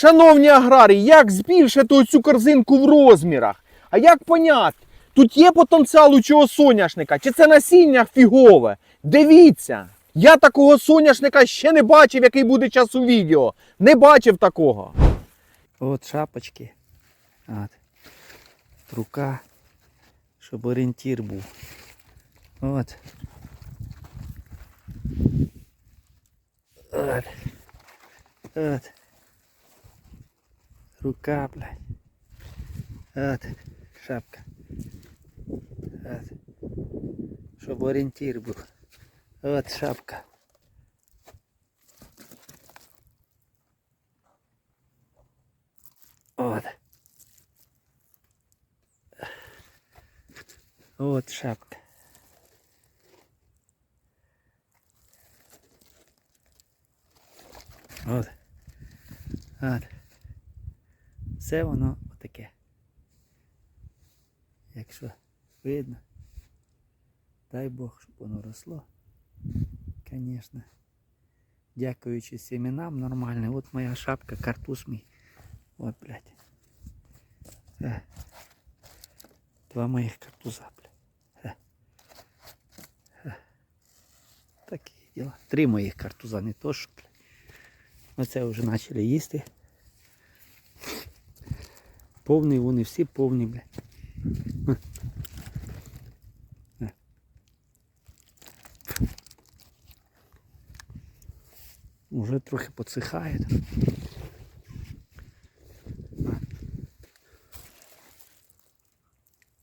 Шановні аграрії, як збільшити оцю корзинку в розмірах? А як поняти, тут є потенціал у цього соняшника, чи це насіння фігове? Дивіться! Я такого соняшника ще не бачив, який буде час у відео. Не бачив такого. От шапочки. От. Рука, щоб орієнтір був. От. От. От. Рука, блядь. От. Шапка. От. Щоб орієнтір був. От шапка. От. От шапка. От. От. Все воно отаке. Якщо видно, дай Бог, щоб воно росло. Звісно. Дякуючи семенам нормально. От моя шапка, картуз мій. Вот, блядь. Э. Два моих картуза, блядь. Э. Э. Такі діла. Три моїх картуза, не то що, блядь. Оце вже почали їсти. Повний, вони всі повні. Е. Уже трохи подсихає.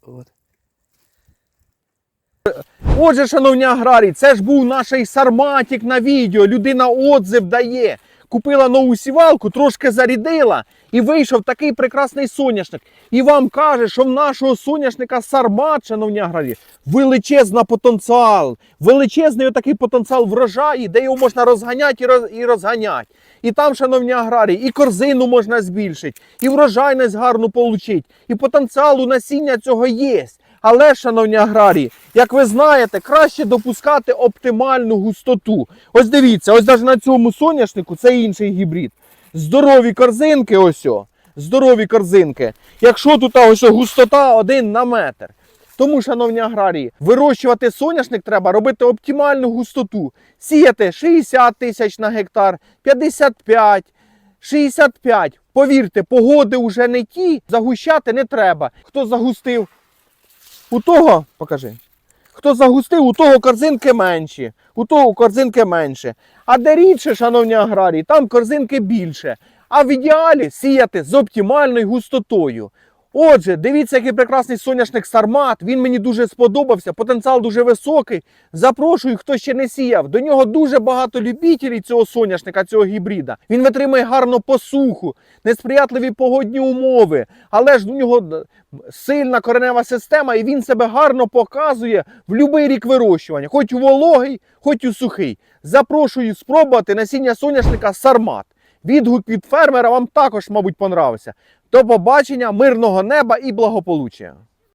От. Отже, шановні аграрії, це ж був наш сарматик на відео. Людина отзив дає. Купила нову сівалку, трошки зарядила і вийшов такий прекрасний соняшник. І вам каже, що в нашого соняшника сармат, шановні аграрії, величезний потенціал. Величезний такий потенціал врожаю, де його можна розганяти і, розганяти. І там, шановні аграрії, і корзину можна збільшити, і врожайність гарну отримати, і потенціал у насіння цього є. Але, шановні аграрії, як ви знаєте, краще допускати оптимальну густоту. Ось дивіться, ось навіть на цьому соняшнику це інший гібрид. Здорові корзинки, ось о, здорові корзинки. Якщо тут ось о, густота один на метр. Тому, шановні аграрії, вирощувати соняшник треба робити оптимальну густоту. Сіяти 60 тисяч на гектар, 55, 65. Повірте, погоди вже не ті, загущати не треба. Хто загустив, у того, покажи. Хто загустив, у того корзинки менші, у того корзинки менше. А де рідше, шановні аграрії, там корзинки більше. А в ідеалі сіяти з оптимальною густотою. Отже, дивіться, який прекрасний соняшник Сармат. Він мені дуже сподобався. Потенціал дуже високий. Запрошую, хто ще не сіяв. До нього дуже багато любителів цього соняшника, цього гібрида. Він витримує гарно посуху, несприятливі погодні умови. Але ж у нього сильна коренева система, і він себе гарно показує в будь-який рік вирощування, хоч у вологий, хоч у сухий. Запрошую спробувати насіння соняшника Сармат. Відгук від фермера вам також, мабуть, понравився. До побачення, мирного неба і благополуччя!